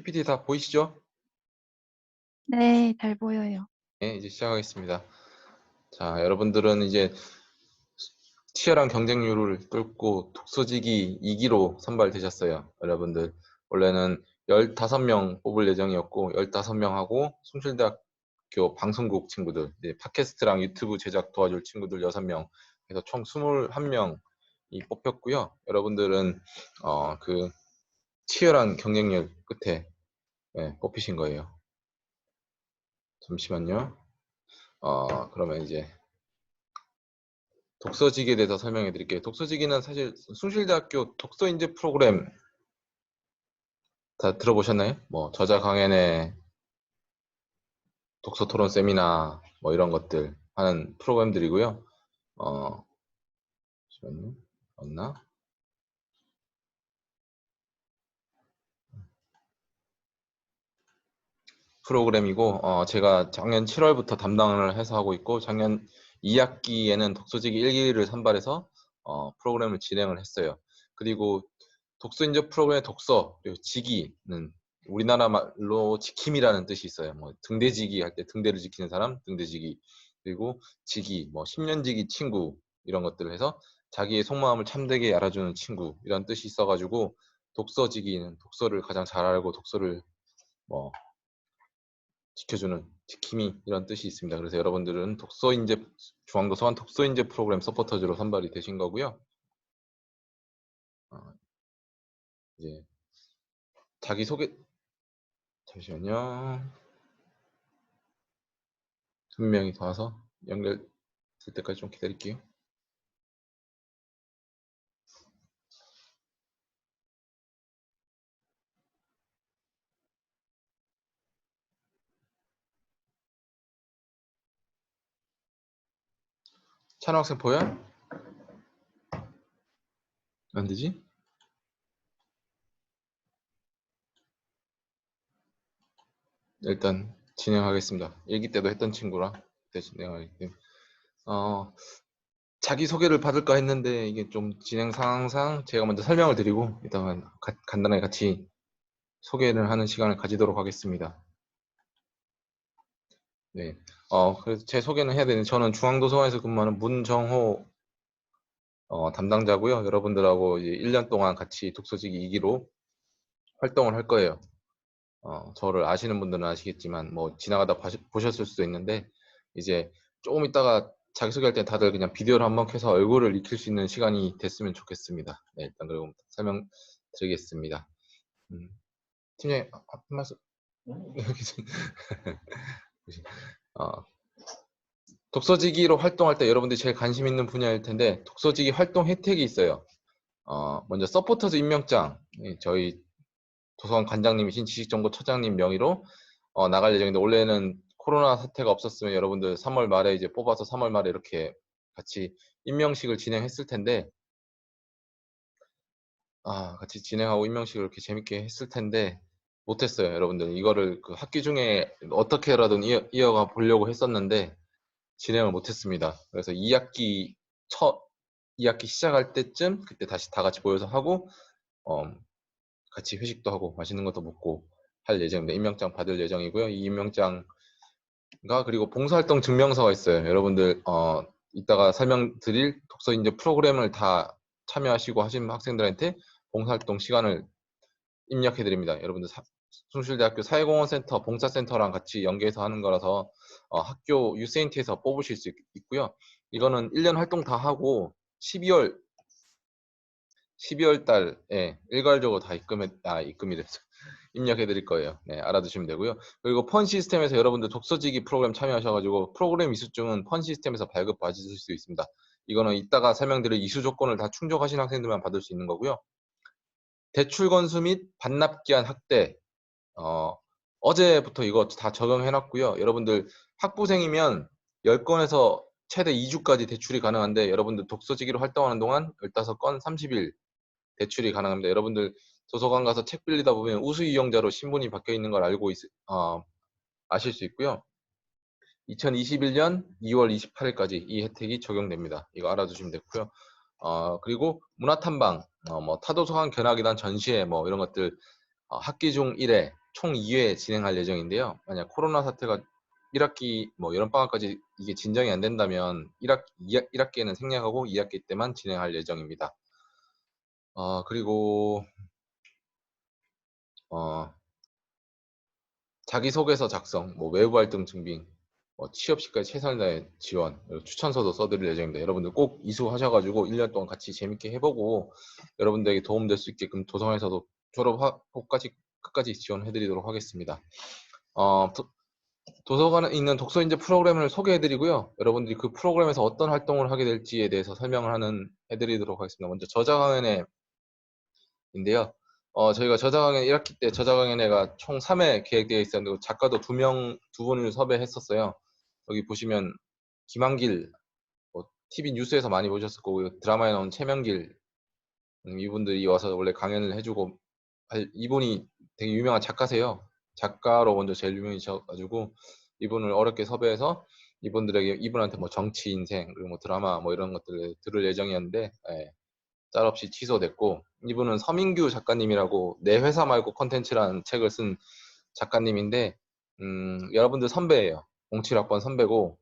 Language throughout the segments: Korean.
PPT 다 보이시죠? 네, 잘 보여요. 네, 이제 시작하겠습니다. 자, 여러분들은 이제 치열한 경쟁률을 뚫고 독서지기 2기로 선발되셨어요. 여러분들 원래는 15명 뽑을 예정이었고 15명하고 숭실대학교 방송국 친구들, 팟캐스트랑 유튜브 제작 도와줄 친구들 6명, 그래서 총 21명이 뽑혔고요. 여러분들은 어, 그 치열한 경쟁률 끝에 네, 뽑히신 거예요. 잠시만요. 어, 그러면 이제 독서지기에 대해서 설명해 드릴게요. 독서지기는 사실 숭실대학교 독서인재 프로그램 다 들어보셨나요? 뭐 저자 강연회, 독서 토론 세미나 뭐 이런 것들 하는 프로그램들이고요. 어, 잠시만요. 맞나? 프로그램이고 어, 제가 작년 7월부터 담당을 해서 하고 있고 작년 2학기에는 독서지기 1기를 선발해서 어, 프로그램을 진행을 했어요. 그리고 독서인재 프로그램의 독서 그리고 지기는 우리나라 말로 지킴이라는 뜻이 있어요. 뭐 등대지기 할 때 등대를 지키는 사람 등대지기 그리고 지기 뭐 10년지기 친구 이런 것들을 해서 자기의 속마음을 참되게 알아주는 친구 이런 뜻이 있어가지고 독서지기는 독서를 가장 잘 알고 독서를 뭐 지켜주는 지킴이 이런 뜻이 있습니다. 그래서 여러분들은 독서인재 중앙도서관 독서인재 프로그램 서포터즈로 선발이 되신 거고요. 어, 이제 자기 소개 잠시만요. 한 명이 더 와서 연결될 때까지 좀 기다릴게요. 찬호 학생 보여? 안 되지? 일단 진행하겠습니다. 일기 때도 했던 친구라 그때 진행하겠습니다. 어, 자기 소개를 받을까 했는데 이게 좀 진행 상황상 제가 먼저 설명을 드리고 일단 간단하게 같이 소개를 하는 시간을 가지도록 하겠습니다. 네. 어, 그래서 제 소개는 해야 되는데 저는 중앙도서관에서 근무하는 문정호 어, 담당자고요. 여러분들하고 이제 1년 동안 같이 독서지기 2기로 활동을 할 거예요. 어, 저를 아시는 분들은 아시겠지만 뭐 지나가다 바시, 보셨을 수도 있는데 이제 조금 있다가 자기소개할 때 다들 그냥 비디오를 한번 켜서 얼굴을 익힐 수 있는 시간이 됐으면 좋겠습니다. 네, 일단 그리고 설명드리겠습니다. 음, 팀장님 한 말씀 어, 독서지기로 활동할 때 여러분들이 제일 관심 있는 분야일 텐데 독서지기 활동 혜택이 있어요. 어, 먼저 서포터즈 임명장. 저희 도서관 관장님이신 지식정보처장님 명의로 어, 나갈 예정인데 원래는 코로나 사태가 없었으면 여러분들 3월 말에 이제 뽑아서 3월 말에 이렇게 같이 임명식을 진행했을 텐데 아 같이 진행하고 임명식을 이렇게 재밌게 했을 텐데 못했어요 여러분들 이거를 그 학기 중에 어떻게라도 이어, 이어 가 보려고 했었는데 진행을 못했습니다 그래서 2학기 첫 2학기 시작할 때쯤 그때 다시 다 같이 모여서 하고 어, 같이 회식도 하고 맛있는 것도 먹고 할 예정입니다. 임명장 받을 예정이고요. 이 임명장과 그리고 봉사활동 증명서가 있어요. 여러분들 어, 이따가 설명드릴 독서 인재 프로그램을 다 참여하시고 하신 학생들한테 봉사활동 시간을 입력해 드립니다. 여러분들 사, 숭실대학교 사회공헌센터 봉사센터랑 같이 연계해서 하는 거라서 어, 학교 유세인트에서 뽑으실 수 있, 있고요. 이거는 1년 활동 다 하고 12월 12월 달에 일괄적으로 다 입금해, 아, 입금이 됐어. 입력해 드릴 거예요. 네, 알아두시면 되고요. 그리고 펀 시스템에서 여러분들 독서지기 프로그램 참여하셔가지고 프로그램 이수증은 펀 시스템에서 발급 받으실 수 있습니다. 이거는 이따가 설명드릴 이수 조건을 다 충족하신 학생들만 받을 수 있는 거고요. 대출 건수 및 반납 기한 학대 어, 어제부터 이거 다 적용해 놨고요. 여러분들 학부생이면 10건에서 최대 2주까지 대출이 가능한데 여러분들 독서지기로 활동하는 동안 15건 30일 대출이 가능합니다. 여러분들 도서관 가서 책 빌리다 보면 우수 이용자로 신분이 바뀌어 있는 걸 알고 있, 어, 아실 수 있고요. 2021년 2월 28일까지 이 혜택이 적용됩니다. 이거 알아두시면 됐고요. 어, 그리고 문화탐방, 어, 뭐 타도서관 견학이란 전시회 뭐 이런 것들 어, 학기 중 1회 총 2회 진행할 예정인데요. 만약 코로나 사태가 1학기 뭐 여름방학까지 이게 진정이 안 된다면 1학, 2학, 1학기에는 생략하고 2학기 때만 진행할 예정입니다. 어, 그리고 어, 자기소개서 작성, 뭐 외부 활동 증빙, 뭐 취업 시까지 최선을 다해 지원, 추천서도 써드릴 예정입니다. 여러분들 꼭 이수하셔가지고 1년 동안 같이 재밌게 해보고 여러분들에게 도움될 수 있게끔 도서관에서도 졸업하고까지 끝까지 지원해드리도록 하겠습니다. 어, 도, 도서관에 있는 독서인재 프로그램을 소개해드리고요. 여러분들이 그 프로그램에서 어떤 활동을 하게 될지에 대해서 설명을 하는 해드리도록 하겠습니다. 먼저 저자 강연회인데요. 어, 저희가 저자강연 1학기 때 저자강연회가 총 3회 계획되어 있었는데 작가도 두 명, 두 분을 섭외했었어요. 여기 보시면 김한길, 뭐 TV 뉴스에서 많이 보셨을 거고요. 드라마에 나온 최명길 음, 이분들이 와서 원래 강연을 해주고 할- 이분이 되게 유명한 작가세요. 작가로 먼저 제일 유명해져가지고 이분을 어렵게 섭외해서 이분들에게 이분한테 뭐 정치 인생 그리고 뭐 드라마 뭐 이런 것들을 들을 예정이었는데 예, 짤없이 취소됐고 이분은 서민규 작가님이라고 내 회사 말고 컨텐츠라는 책을 쓴 작가님인데 음, 여러분들 선배예요. 07학번 선배고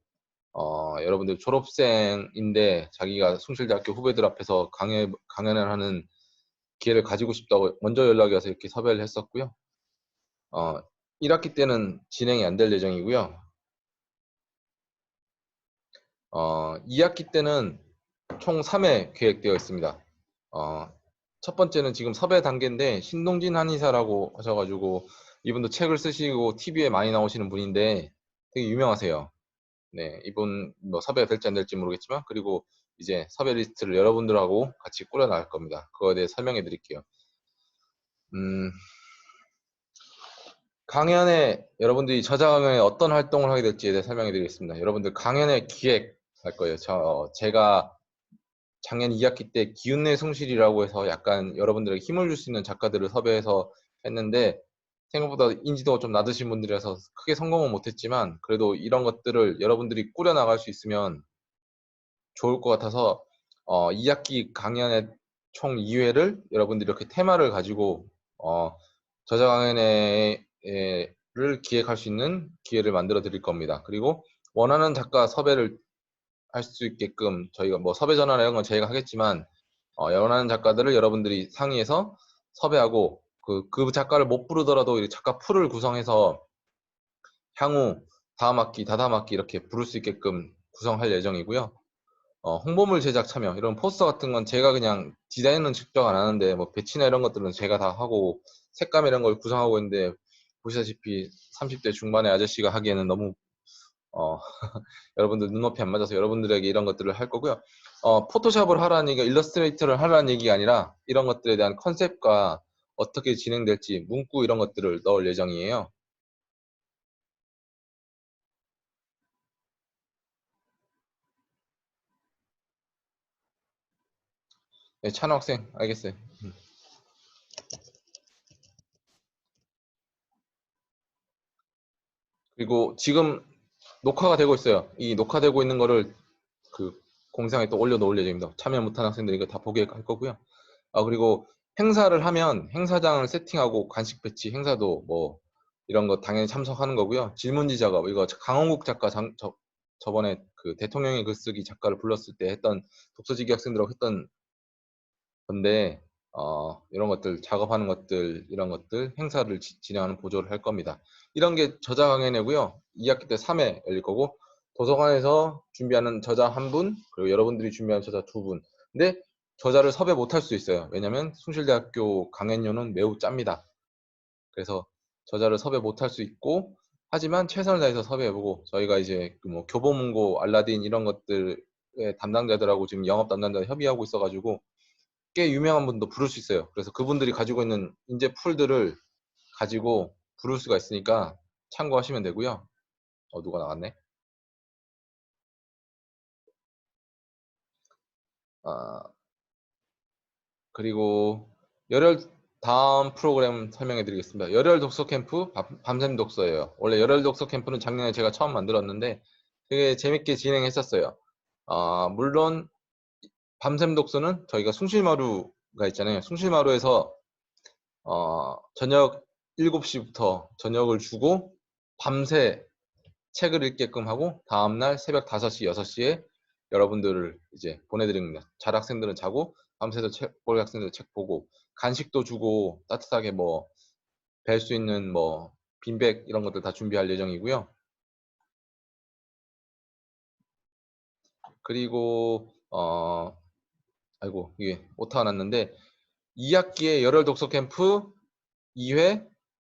어, 여러분들 졸업생인데 자기가 숭실대학교 후배들 앞에서 강연, 강연을 하는 기회를 가지고 싶다고 먼저 연락이 와서 이렇게 섭외를 했었고요. 어, 1학기 때는 진행이 안 될 예정이고요. 어, 2학기 때는 총 3회 계획되어 있습니다. 어, 첫 번째는 지금 섭외 단계인데 신동진 한의사라고 하셔가지고 이분도 책을 쓰시고 TV에 많이 나오시는 분인데 되게 유명하세요. 네, 이분 뭐 섭외가 될지 안 될지 모르겠지만 그리고 이제 섭외 리스트를 여러분들하고 같이 꾸려 나갈 겁니다. 그거에 대해 설명해 드릴게요. 음, 강연에 여러분들이 저자 강연에 어떤 활동을 하게 될지에 대해 설명해 드리겠습니다. 여러분들 강연의 기획 할 거예요. 저 제가 작년 2학기 때 기운내 숭실이라고 해서 약간 여러분들에게 힘을 줄 수 있는 작가들을 섭외해서 했는데 생각보다 인지도가 좀 낮으신 분들이라서 크게 성공은 못했지만 그래도 이런 것들을 여러분들이 꾸려 나갈 수 있으면 좋을 것 같아서 어, 2학기 강연의 총 2회를 여러분들이 이렇게 테마를 가지고 어, 저자 강연회를 기획할 수 있는 기회를 만들어 드릴 겁니다. 그리고 원하는 작가 섭외를 할 수 있게끔 저희가 뭐 섭외 전화나 이런 건 저희가 하겠지만 어, 원하는 작가들을 여러분들이 상의해서 섭외하고 그, 그 작가를 못 부르더라도 이 작가 풀을 구성해서 향후 다음 학기, 다다음 학기 이렇게 부를 수 있게끔 구성할 예정이고요. 어, 홍보물 제작 참여 이런 포스터 같은 건 제가 그냥 디자인은 직접 안 하는데 뭐 배치나 이런 것들은 제가 다 하고 색감 이런 걸 구성하고 있는데 보시다시피 30대 중반의 아저씨가 하기에는 너무 어, 여러분들 눈높이 안 맞아서 여러분들에게 이런 것들을 할 거고요. 어, 포토샵을 하라는 얘기가 일러스트레이터를 하라는 얘기가 아니라 이런 것들에 대한 컨셉과 어떻게 진행될지 문구 이런 것들을 넣을 예정이에요. 네, 찬호 학생 알겠어요. 음. 그리고 지금 녹화가 되고 있어요. 이 녹화되고 있는 거를 그 공상에 또 올려놓을 예정입니다. 참여 못한 학생들 이거 다 보게 할 거고요. 아 그리고 행사를 하면 행사장을 세팅하고 간식 배치 행사도 뭐 이런 거 당연히 참석하는 거고요. 질문지 작업 이거 강원국 작가 장, 저, 저번에 그 대통령의 글쓰기 작가를 불렀을 때 했던 독서지기 학생들하고 했던 건데 어, 이런 것들 작업하는 것들 이런 것들 행사를 지, 진행하는 보조를 할 겁니다. 이런 게 저자 강연회고요. 2학기 때 3회 열릴 거고 도서관에서 준비하는 저자 한 분, 그리고 여러분들이 준비하는 저자 두 분. 근데 저자를 섭외 못할 수 있어요. 왜냐면 숭실대학교 강연료는 매우 짭니다. 그래서 저자를 섭외 못할 수 있고 하지만 최선을 다해서 섭외해보고 저희가 이제 그뭐 교보문고, 알라딘 이런 것들의 담당자들하고 지금 영업 담당자 협의하고 있어가지고 꽤 유명한 분도 부를 수 있어요. 그래서 그분들이 가지고 있는 인재 풀들을 가지고 부를 수가 있으니까 참고하시면 되고요. 어 누가 나갔네. 아 그리고 열혈 다음 프로그램 설명해 드리겠습니다. 열혈 독서 캠프 밤샘 독서예요. 원래 열혈 독서 캠프는 작년에 제가 처음 만들었는데 되게 재밌게 진행했었어요. 아 물론 밤샘 독서는 저희가 숭실마루가 있잖아요. 숭실마루에서 어, 저녁 7시부터 저녁을 주고 밤새 책을 읽게끔 하고 다음날 새벽 5시, 6시에 여러분들을 이제 보내드립니다. 잘 학생들은 자고 밤새도 책, 볼 학생들 책 보고 간식도 주고 따뜻하게 뭐 뵐 수 있는 뭐 빈백 이런 것들 다 준비할 예정이고요. 그리고 어 아이고 이게 오타가 났는데 2학기에 열혈 독서 캠프 2회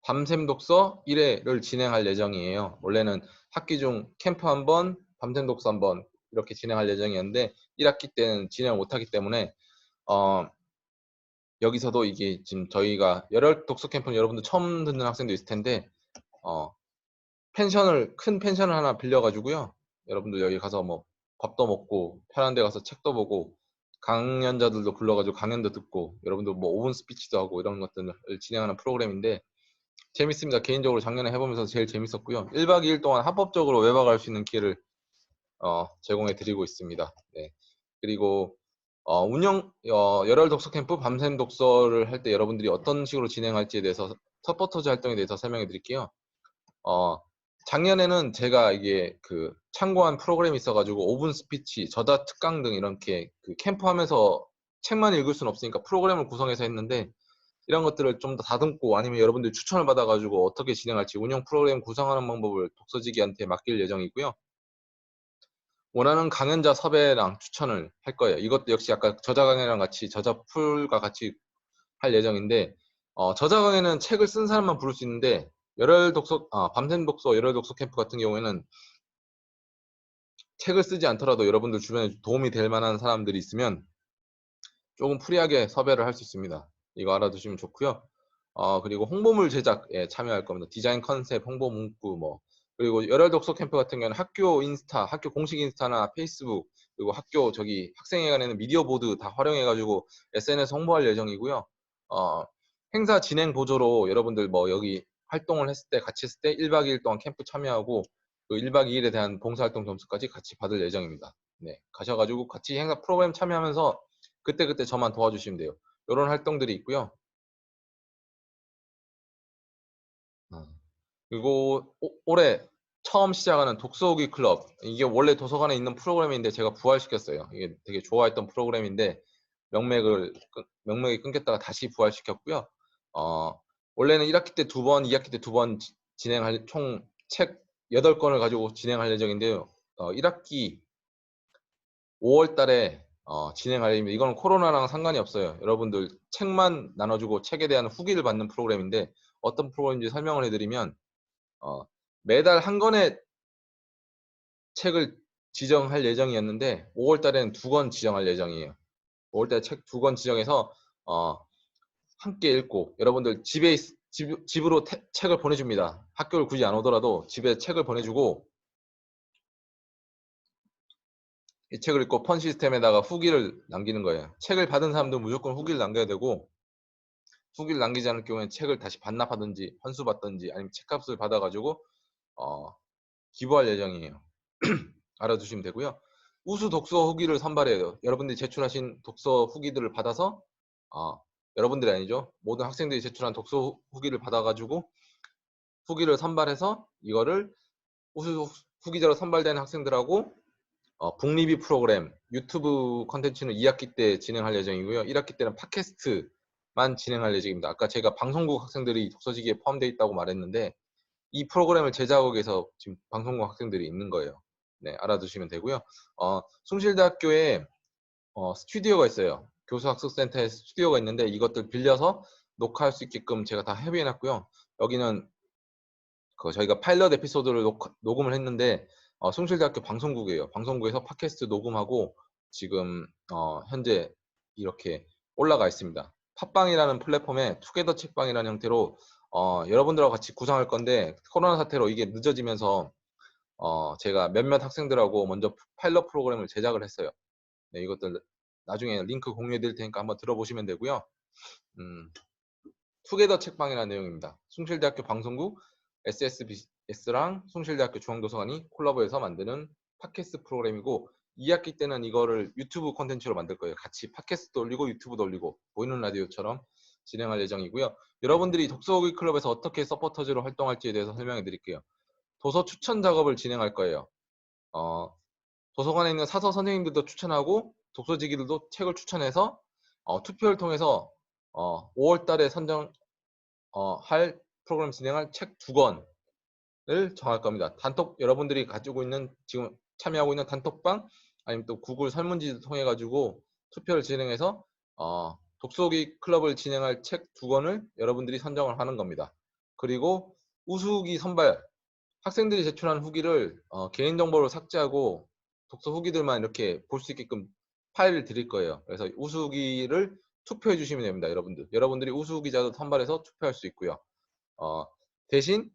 밤샘 독서 1회를 진행할 예정이에요. 원래는 학기 중 캠프 한 번, 밤샘 독서 한 번 이렇게 진행할 예정이었는데 1학기 때는 진행을 못하기 때문에 어 여기서도 이게 지금 저희가 열혈 독서 캠프는 여러분들 처음 듣는 학생도 있을 텐데 어 펜션을 큰 펜션을 하나 빌려가지고요. 여러분들 여기 가서 뭐 밥도 먹고 편한 데 가서 책도 보고 강연자들도 불러가지고 강연도 듣고 여러분들 뭐 오픈 스피치도 하고 이런 것들을 진행하는 프로그램인데 재밌습니다. 개인적으로 작년에 해보면서 제일 재밌었고요. 1박 2일 동안 합법적으로 외박할 수 있는 기회를 어, 제공해 드리고 있습니다. 네. 그리고 어, 운영 어, 열혈 독서 캠프 밤샘 독서를 할 때 여러분들이 어떤 식으로 진행할지에 대해서 서포터즈 활동에 대해서 설명해 드릴게요. 어, 작년에는 제가 이게 그 참고한 프로그램이 있어가지고 오븐 스피치, 저자 특강 등 이렇게 그 캠프 하면서 책만 읽을 수는 없으니까 프로그램을 구성해서 했는데 이런 것들을 좀 더 다듬고 아니면 여러분들 추천을 받아가지고 어떻게 진행할지 운영 프로그램 구성하는 방법을 독서지기한테 맡길 예정이고요. 원하는 강연자 섭외랑 추천을 할 거예요. 이것도 역시 아까 저자 강연이랑 같이 저자 풀과 같이 할 예정인데 어, 저자 강연은 책을 쓴 사람만 부를 수 있는데 열혈 독서, 아, 밤샘 독서, 열혈 독서 캠프 같은 경우에는 책을 쓰지 않더라도 여러분들 주변에 도움이 될 만한 사람들이 있으면 조금 프리하게 섭외를 할 수 있습니다. 이거 알아두시면 좋고요. 어, 그리고 홍보물 제작에 참여할 겁니다. 디자인 컨셉, 홍보 문구, 뭐 그리고 열혈 독서 캠프 같은 경우는 학교 인스타, 학교 공식 인스타나 페이스북 그리고 학교 저기 학생회관에는 미디어 보드 다 활용해가지고 SNS 홍보할 예정이고요. 어, 행사 진행 보조로 여러분들 뭐 여기 활동을 했을 때 같이 했을 때 1박 2일 동안 캠프 참여하고 그 1박 2일에 대한 봉사활동 점수까지 같이 받을 예정입니다. 네, 가셔가지고 같이 행사 프로그램 참여하면서 그때그때 저만 도와주시면 돼요. 이런 활동들이 있고요. 어, 그리고 오- 올해 처음 시작하는 독서오기 클럽 이게 원래 도서관에 있는 프로그램인데 제가 부활시켰어요. 이게 되게 좋아했던 프로그램인데 명맥을 끊- 명맥이 끊겼다가 다시 부활시켰고요. 어, 원래는 1학기 때 두 번, 2학기 때 두 번 진행할 총 책 8권을 가지고 진행할 예정인데요. 어, 1학기 5월 달에 어, 진행할 예정입니다. 이거는 코로나랑 상관이 없어요. 여러분들 책만 나눠주고 책에 대한 후기를 받는 프로그램인데 어떤 프로그램인지 설명을 해드리면 어, 매달 한 권의 책을 지정할 예정이었는데 5월 달에는 두 권 지정할 예정이에요. 5월 달에 책 두 권 지정해서 어, 함께 읽고 여러분들 집에 있- 집, 집으로 태- 책을 보내줍니다. 학교를 굳이 안 오더라도 집에 책을 보내주고 이 책을 읽고 펀 시스템에다가 후기를 남기는 거예요. 책을 받은 사람들은 무조건 후기를 남겨야 되고 후기를 남기지 않을 경우에 책을 다시 반납하든지 환수 받든지 아니면 책값을 받아가지고 어, 기부할 예정이에요. 알아두시면 되고요. 우수 독서 후기를 선발해요. 여러분들이 제출하신 독서 후기들을 받아서 어, 여러분들이 아니죠. 모든 학생들이 제출한 독서 후- 후기를 받아가지고 후기를 선발해서 이거를 우수 후기자로 선발된 학생들하고 어, 북리뷰 프로그램 유튜브 컨텐츠는 2학기 때 진행할 예정이고요. 1학기 때는 팟캐스트만 진행할 예정입니다. 아까 제가 방송국 학생들이 독서지기에 포함되어 있다고 말했는데 이 프로그램을 제작하기 위해서 지금 방송국 학생들이 있는 거예요. 네, 알아두시면 되고요. 어, 숭실대학교에 어, 스튜디오가 있어요. 교수학습센터에 스튜디오가 있는데 이것들 빌려서 녹화할 수 있게끔 제가 다 협의해놨고요. 여기는 그 저희가 파일럿 에피소드를 녹, 녹음을 했는데 어, 숭실대학교 방송국이에요. 방송국에서 팟캐스트 녹음하고 지금 어, 현재 이렇게 올라가 있습니다. 팟빵이라는 플랫폼에 투게더 책방이라는 형태로 어, 여러분들하고 같이 구성할 건데 코로나 사태로 이게 늦어지면서 어, 제가 몇몇 학생들하고 먼저 파일럿 프로그램을 제작을 했어요. 네, 이것들 나중에 링크 공유해 드릴 테니까 한번 들어보시면 되고요. 음, 투게더 책방이라는 내용입니다. 숭실대학교 방송국 SSBS랑 숭실대학교 중앙도서관이 콜라보해서 만드는 팟캐스트 프로그램이고 2학기 때는 이거를 유튜브 콘텐츠로 만들 거예요. 같이 팟캐스트도 올리고 유튜브도 올리고 보이는 라디오처럼 진행할 예정이고요. 여러분들이 독서기 클럽에서 어떻게 서포터즈로 활동할지에 대해서 설명해 드릴게요. 도서 추천 작업을 진행할 거예요. 어, 도서관에 있는 사서 선생님들도 추천하고 독서지기들도 책을 추천해서 어, 투표를 통해서 어, 5월 달에 선정 어, 할 프로그램 진행할 책 두 권을 정할 겁니다. 단톡 여러분들이 가지고 있는 지금 참여하고 있는 단톡방 아니면 또 구글 설문지 통해 가지고 투표를 진행해서 어, 독서기 클럽을 진행할 책 두 권을 여러분들이 선정을 하는 겁니다. 그리고 우수후기 선발 학생들이 제출한 후기를 어, 개인정보를 삭제하고 독서 후기들만 이렇게 볼 수 있게끔 파일을 드릴 거예요. 그래서 우수후기를 투표해 주시면 됩니다. 여러분들. 여러분들이 우수후기자도 선발해서 투표할 수 있고요. 어, 대신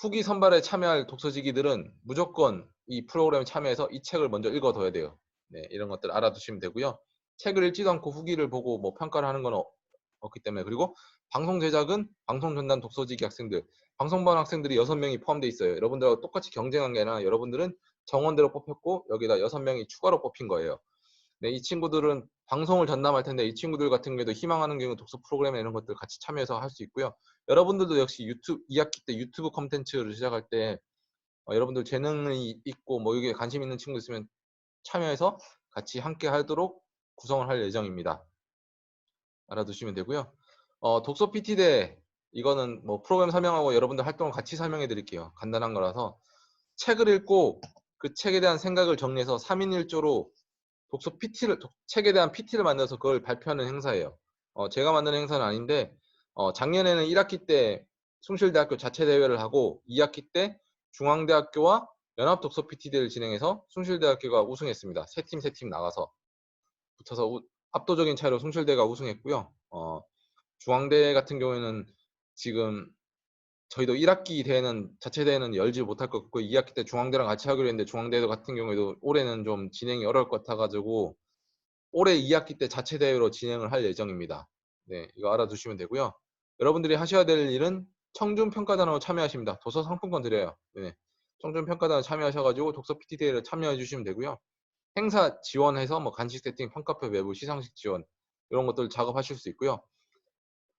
후기 선발에 참여할 독서지기들은 무조건 이 프로그램에 참여해서 이 책을 먼저 읽어둬야 돼요. 네, 이런 것들 알아두시면 되고요. 책을 읽지도 않고 후기를 보고 뭐 평가를 하는 건 어- 없기 때문에 그리고 방송 제작은 방송 전담 독서지기 학생들, 방송반 학생들이 6명이 포함되어 있어요. 여러분들하고 똑같이 경쟁한 게 아니라 여러분들은 정원대로 뽑혔고 여기다 6명이 추가로 뽑힌 거예요. 네, 이 친구들은 방송을 전담할 텐데 이 친구들 같은 경우에도 희망하는 경우 독서 프로그램 이런 것들 같이 참여해서 할 수 있고요. 여러분들도 역시 유튜브 2학기 때 유튜브 콘텐츠를 시작할 때 어, 여러분들 재능이 있고 뭐 여기에 관심 있는 친구 있으면 참여해서 같이 함께 하도록 구성을 할 예정입니다. 알아두시면 되고요. 어, 독서 PT대 이거는 뭐 프로그램 설명하고 여러분들 활동을 같이 설명해 드릴게요. 간단한 거라서 책을 읽고 그 책에 대한 생각을 정리해서 3인 1조로 독서 PT를 책에 대한 PT를 만들어서 그걸 발표하는 행사예요. 어, 제가 만드는 행사는 아닌데 어, 작년에는 1학기 때 숭실대학교 자체 대회를 하고 2학기 때 중앙대학교와 연합 독서 PT대를 진행해서 숭실대학교가 우승했습니다. 세 팀 세 팀 나가서 붙어서 우- 압도적인 차이로 숭실대가 우승했고요. 어, 중앙대 같은 경우에는 지금 저희도 1학기 대회는 자체 대회는 열지 못할 것 같고 2학기 때 중앙대랑 같이 하기로 했는데 중앙대 같은 경우에도 올해는 좀 진행이 어려울 것 같아가지고 올해 2학기 때 자체 대회로 진행을 할 예정입니다. 네, 이거 알아두시면 되고요. 여러분들이 하셔야 될 일은 청준 평가단으로 참여하십니다. 도서 상품권 드려요. 네, 청준 평가단 참여하셔가지고 독서 PT 대회를 참여해 주시면 되고요. 행사 지원해서 뭐 간식 세팅, 펑카페 외부, 시상식 지원 이런 것들 작업하실 수 있고요.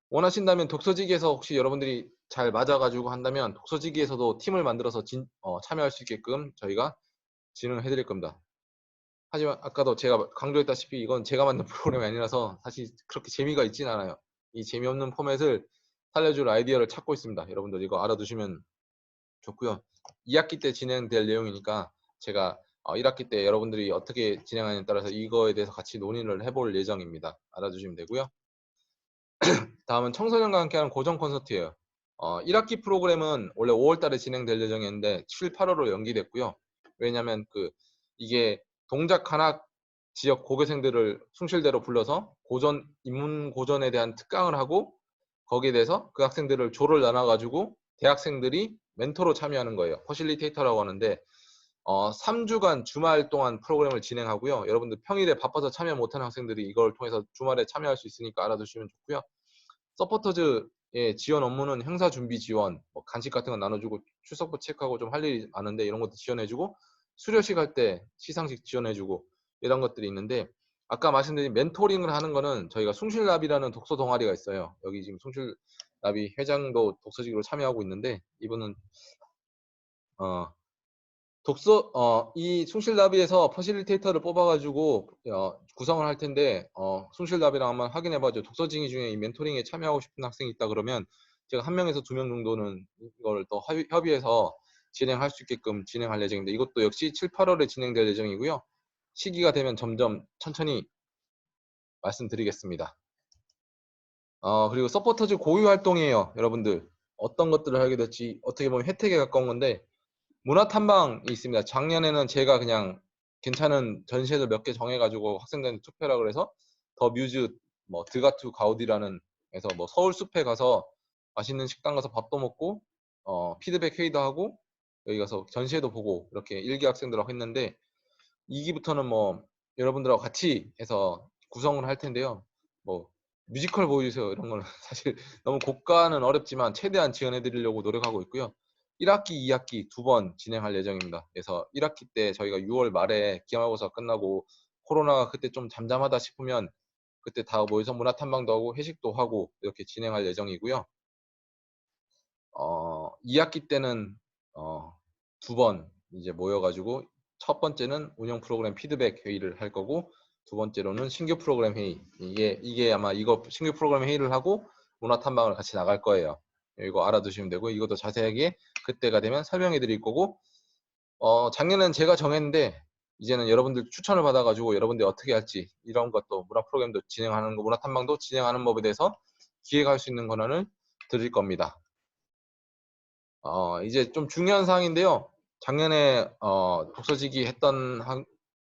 원하신다면 독서지기에서 혹시 여러분들이 잘 맞아가지고 한다면 독서지기에서도 팀을 만들어서 진- 어, 참여할 수 있게끔 저희가 진행해 드릴 겁니다. 하지만 아까도 제가 강조했다시피 이건 제가 만든 프로그램이 아니라서 사실 그렇게 재미가 있진 않아요. 이 재미없는 포맷을 살려줄 아이디어를 찾고 있습니다. 여러분들 이거 알아두시면 좋고요. 2학기 때 진행될 내용이니까 제가 어, 1학기 때 여러분들이 어떻게 진행하느냐에 따라서 이거에 대해서 같이 논의를 해볼 예정입니다. 알아두시면 되고요. 다음은 청소년과 함께하는 고정 콘서트예요. 어, 1학기 프로그램은 원래 5월 달에 진행될 예정이었는데 7, 8월로 연기됐고요. 왜냐하면 그 이게 동작 한학 지역 고교생들을 숭실대로 불러서 고전 인문 고전에 대한 특강을 하고 거기에 대해서 그 학생들을 조를 나눠 가지고 대학생들이 멘토로 참여하는 거예요. 퍼실리테이터라고 하는데 어, 3주간 주말 동안 프로그램을 진행하고요. 여러분들 평일에 바빠서 참여 못하는 학생들이 이걸 통해서 주말에 참여할 수 있으니까 알아두시면 좋고요. 서포터즈의 지원 업무는 행사 준비 지원, 뭐 간식 같은 거 나눠주고 출석부 체크하고 좀 할 일이 많은데 이런 것도 지원해주고 수료식 할 때 시상식 지원해주고 이런 것들이 있는데 아까 말씀드린 멘토링을 하는 거는 저희가 숭실나비라는 독서 동아리가 있어요. 여기 지금 숭실나비 회장도 독서직으로 참여하고 있는데 이분은 어 독서 어 이 숭실나비에서 퍼실리테이터를 뽑아가지고 어, 구성을 할 텐데 어 숭실나비랑 한번 확인해봐죠. 독서징이 중에 이 멘토링에 참여하고 싶은 학생이 있다 그러면 제가 한 명에서 두 명 정도는 이걸 또 협의해서 진행할 수 있게끔 진행할 예정입니다. 이것도 역시 7, 8월에 진행될 예정이고요. 시기가 되면 점점 천천히 말씀드리겠습니다. 어, 그리고 서포터즈 고유 활동이에요. 여러분들 어떤 것들을 하게 될지 어떻게 보면 혜택에 가까운 건데 문화 탐방이 있습니다. 작년에는 제가 그냥 괜찮은 전시회를 몇개 정해가지고 학생들한테 투표라 그래서 더 뮤즈 뭐 드가투 가우디라는 에서 뭐 서울 숲에 가서 맛있는 식당 가서 밥도 먹고 어, 피드백 회의도 하고 여기 가서 전시회도 보고 이렇게 일기 학생들하고 했는데 2기부터는 뭐 여러분들하고 같이 해서 구성을 할 텐데요. 뭐 뮤지컬 보여주세요 이런 거는 사실 너무 고가는 어렵지만 최대한 지원해 드리려고 노력하고 있고요. 1학기, 2학기 두 번 진행할 예정입니다. 그래서 1학기 때 저희가 6월 말에 기말고사 끝나고 코로나가 그때 좀 잠잠하다 싶으면 그때 다 모여서 문화 탐방도 하고 회식도 하고 이렇게 진행할 예정이고요. 어, 2학기 때는 어, 두 번 이제 모여가지고 첫 번째는 운영 프로그램 피드백 회의를 할 거고 두 번째로는 신규 프로그램 회의 이게 이게 아마 이거 신규 프로그램 회의를 하고 문화 탐방을 같이 나갈 거예요. 이거 알아두시면 되고 이것도 자세하게 그때가 되면 설명해 드릴 거고 어, 작년엔 제가 정했는데 이제는 여러분들 추천을 받아가지고 여러분들이 어떻게 할지 이런 것도 문화 프로그램도 진행하는 거 문화 탐방도 진행하는 법에 대해서 기획할 수 있는 권한을 드릴 겁니다. 어, 이제 좀 중요한 사항인데요. 작년에 어, 독서지기 했던 한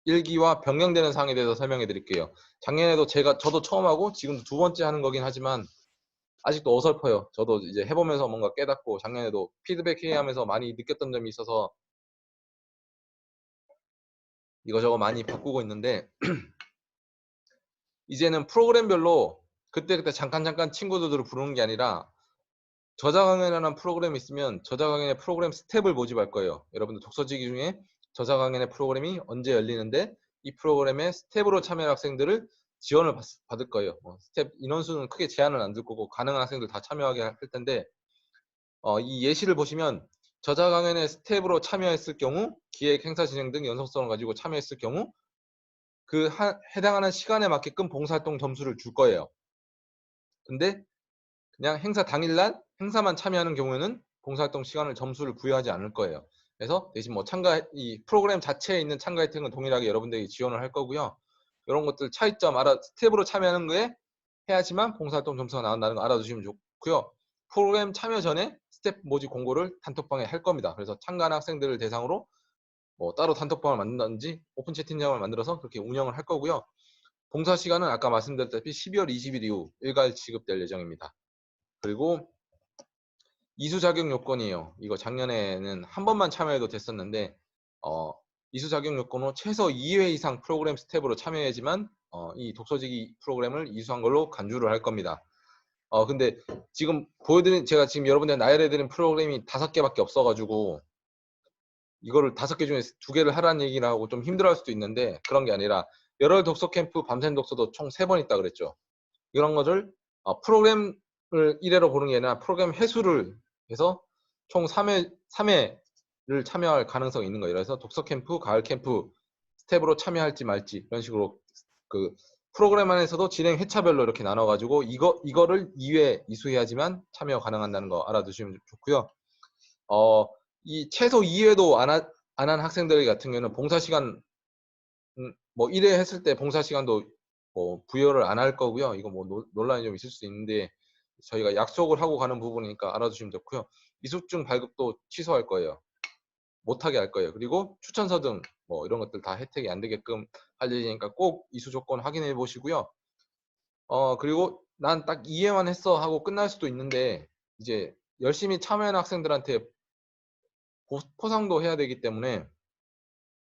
1기와 변경되는 사항에 대해서 설명해 드릴게요. 작년에도 제가 저도 처음 하고 지금도 두 번째 하는 거긴 하지만 아직도 어설퍼요. 저도 이제 해보면서 뭔가 깨닫고 작년에도 피드백 회의하면서 많이 느꼈던 점이 있어서 이거저거 많이 바꾸고 있는데 이제는 프로그램별로 그때그때 잠깐 잠깐 친구들을 부르는 게 아니라 저자 강연이라는 프로그램이 있으면 저자 강연의 프로그램 스텝을 모집할 거예요. 여러분들 독서지기 중에 저자 강연의 프로그램이 언제 열리는데 이 프로그램의 스텝으로 참여한 학생들을 지원을 받, 받을 거예요. 어, 스텝 인원수는 크게 제한을 안둘 거고 가능한 학생들 다 참여하게 할 텐데 어, 이 예시를 보시면 저자 강연의 스텝으로 참여했을 경우 기획 행사 진행 등 연속성을 가지고 참여했을 경우 그 하- 해당하는 시간에 맞게끔 봉사활동 점수를 줄 거예요. 근데 그냥 행사 당일날 행사만 참여하는 경우에는 봉사활동 시간을 점수를 부여하지 않을 거예요. 그래서 대신 뭐 참가 이 프로그램 자체에 있는 참가 혜택은 동일하게 여러분들이 지원을 할 거고요. 이런 것들 차이점 알아 스텝으로 참여하는 거에 해야지만 봉사활동 점수가 나온다는 거 알아두시면 좋고요. 프로그램 참여 전에 스텝 모집 공고를 단톡방에 할 겁니다. 그래서 참가하는 학생들을 대상으로 뭐 따로 단톡방을 만든다든지 오픈 채팅장을 만들어서 그렇게 운영을 할 거고요. 봉사 시간은 아까 말씀드렸다시피 12월 20일 이후 일괄 지급될 예정입니다. 그리고 이수 자격 요건이에요. 이거 작년에는 한 번만 참여해도 됐었는데 어, 이수 자격 요건으로 최소 2회 이상 프로그램 스텝으로 참여해야지만 어, 이 독서지기 프로그램을 이수한 걸로 간주를 할 겁니다. 어 근데 지금 보여드린 제가 지금 여러분들 나열해드린 프로그램이 다섯 개밖에 없어가지고 이거를 다섯 개 중에 두 개를 하라는 얘기를 하고 좀 힘들어할 수도 있는데 그런 게 아니라 열혈 독서 캠프 밤샘 독서도 총 세 번 있다 그랬죠. 이런 것을 어, 프로그램을 1회로 보는 게 아니라 프로그램 회수를 해서 총 3회, 3회 를 참여할 가능성이 있는 거예요. 그래서 독서 캠프, 가을 캠프 스텝으로 참여할지 말지 이런 식으로 그 프로그램 안에서도 진행 회차별로 이렇게 나눠가지고 이거 이거를 2회 이수해야지만 참여 가능한다는 거 알아두시면 좋고요. 어, 이 최소 2회도 안한 학생들 같은 경우는 봉사 시간 음, 뭐 1회 했을 때 봉사 시간도 뭐 부여를 안 할 거고요. 이거 뭐 노- 논란이 좀 있을 수 있는데 저희가 약속을 하고 가는 부분이니까 알아두시면 좋고요. 이수증 발급도 취소할 거예요. 못하게 할 거예요. 그리고 추천서 등 뭐 이런 것들 다 혜택이 안 되게끔 할 예정이니까 꼭 이수 조건 확인해 보시고요. 어 그리고 난 딱 이해만 했어 하고 끝날 수도 있는데 이제 열심히 참여한 학생들한테 보- 포상도 해야 되기 때문에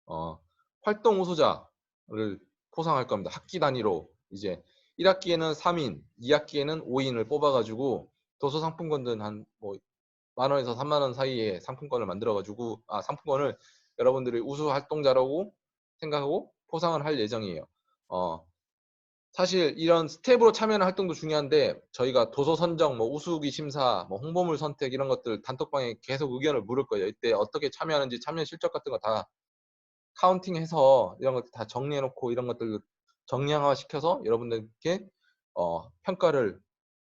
어 활동 우수자를 포상할 겁니다. 학기 단위로 이제 1학기에는 3인, 2학기에는 5인을 뽑아가지고 도서 상품권들 한뭐 만 원에서 3만 원 사이에 상품권을 만들어 가지고 아 상품권을 여러분들이 우수 활동자라고 생각하고 포상을 할 예정이에요. 어 사실 이런 스텝으로 참여하는 활동도 중요한데 저희가 도서 선정, 뭐 우수기 심사, 뭐 홍보물 선택 이런 것들 단톡방에 계속 의견을 물을 거예요. 이때 어떻게 참여하는지 참여 실적 같은 거 다 카운팅해서 이런 것들 다 정리해 놓고 이런 것들 정량화 시켜서 여러분들께 어, 평가를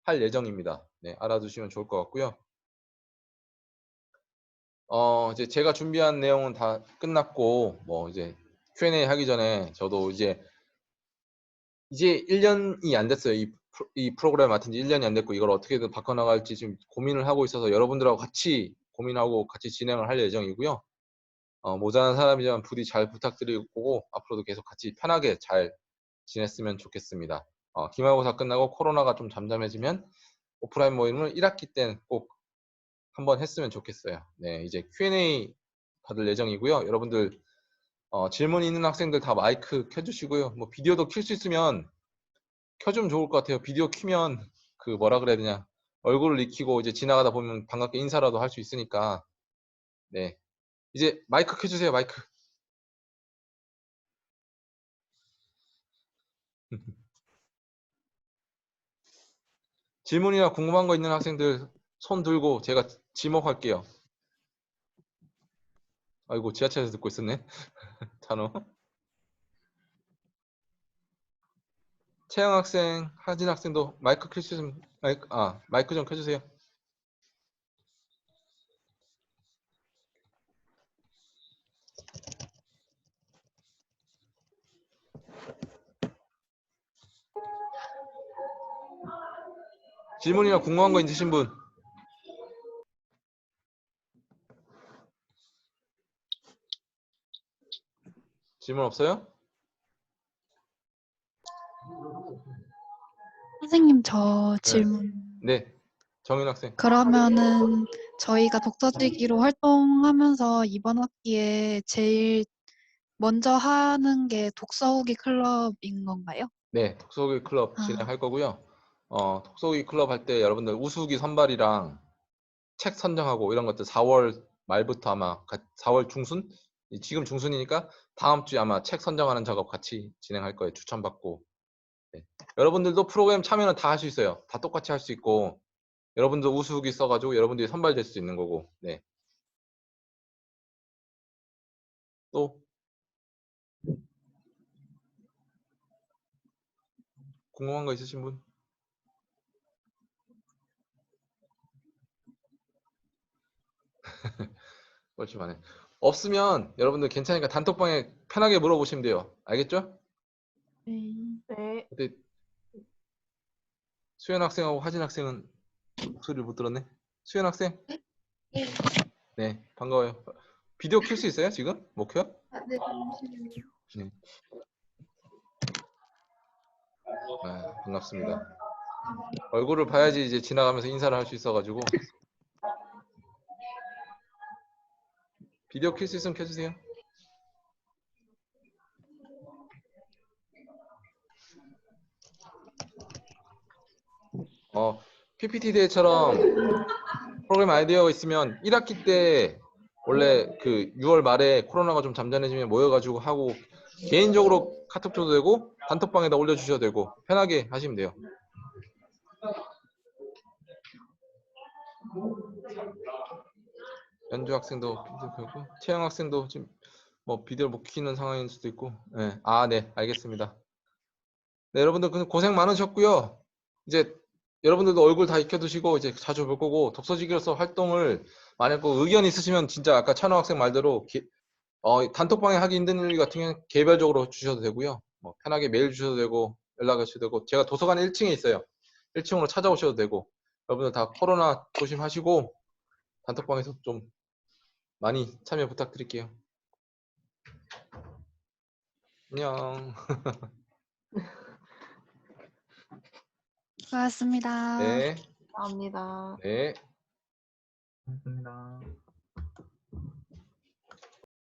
할 예정입니다. 네, 알아두시면 좋을 것 같고요. 어, 이제 제가 준비한 내용은 다 끝났고, 뭐 이제 Q&A 하기 전에 저도 이제 이제 1년이 안 됐어요. 이, 프로- 이 프로그램 맡은 지 1년이 안 됐고, 이걸 어떻게든 바꿔나갈지 지금 고민을 하고 있어서 여러분들하고 같이 고민하고 같이 진행을 할 예정이고요. 어, 모자란 사람이지만 부디 잘 부탁드리고, 앞으로도 계속 같이 편하게 잘 지냈으면 좋겠습니다. 어, 기말고사 끝나고 코로나가 좀 잠잠해지면 오프라인 모임을 1학기 때는 꼭 한번 했으면 좋겠어요. 네, 이제 Q&A 받을 예정이고요. 여러분들 어, 질문 있는 학생들 다 마이크 켜주시고요. 뭐 비디오도 킬 수 있으면 켜주면 좋을 것 같아요. 비디오 키면 그 뭐라 그래야 되냐 얼굴을 익히고 이제 지나가다 보면 반갑게 인사라도 할 수 있으니까 네 이제 마이크 켜주세요. 마이크. 질문이나 궁금한 거 있는 학생들 손 들고 제가 지목할게요. 아이고 지하철에서 듣고 있었네. 단어. 채영 학생, 하진 학생도 마이크 켜주시면 마이크 아 마이크 좀 켜주세요. 질문이나 궁금한 거 있으신 분? 질문 없어요? 선생님, 저 질문. 네. 정윤 학생. 그러면은 저희가 독서지기로 활동하면서 이번 학기에 제일 먼저 하는 게 독서 후기 클럽인 건가요? 네, 독서기 클럽 아. 진행할 거고요. 어, 독서기 클럽 할 때 여러분들 우수기 선발이랑 책 선정하고 이런 것들 4월 말부터 아마 가- 4월 중순? 이- 지금 중순이니까 다음 주에 아마 책 선정하는 작업 같이 진행할 거예요. 추천받고. 네. 여러분들도 프로그램 참여는 다 할 수 있어요. 다 똑같이 할 수 있고 여러분도 우수기 써가지고 여러분들이 선발될 수 있는 거고. 네. 또 궁금한 거 있으신 분? 뻘쭘하네. 없으면 여러분들 괜찮으니까 단톡방에 편하게 물어보시면 돼요. 알겠죠? 네. 네. 근데 수현 학생하고 하진 학생은 목소리를 못 들었네. 수현 학생? 네, 반가워요. 비디오 켤 수 있어요, 지금? 못 켜요? 네. 아, 반갑습니다. 얼굴을 봐야지 이제 지나가면서 인사를 할 수 있어가지고. 비디오 켤수 있으면 켜주세요. 어, PPT 대회처럼 프로그램 아이디어가 있으면 1학기 때 원래 그 6월 말에 코로나가 좀 잠잠해지면 모여가지고 하고 개인적으로 카톡 줘도 되고 단톡방에다 올려주셔도 되고 편하게 하시면 돼요. 연주 학생도 켜고 채영 학생도 지금 뭐 비디오 못 키는 상황일 수도 있고 네. 아, 네, 알겠습니다. 네, 여러분들 그 고생 많으셨고요. 이제 여러분들도 얼굴 다 익혀 두시고 이제 자주 볼 거고 독서지기로서 활동을 만약 그 의견 있으시면 진짜 아까 찬호 학생 말대로 기- 어, 단톡방에 하기 힘든 일 같은 경우는 개별적으로 주셔도 되고요. 뭐 편하게 메일 주셔도 되고 연락하셔도 되고 제가 도서관 1층에 있어요. 1층으로 찾아오셔도 되고 여러분들 다 코로나 조심하시고 단톡방에서 좀 많이 참여 부탁드릴게요. 안녕. 수고하셨습니다. 네. 감사합니다. 네. 고맙습니다.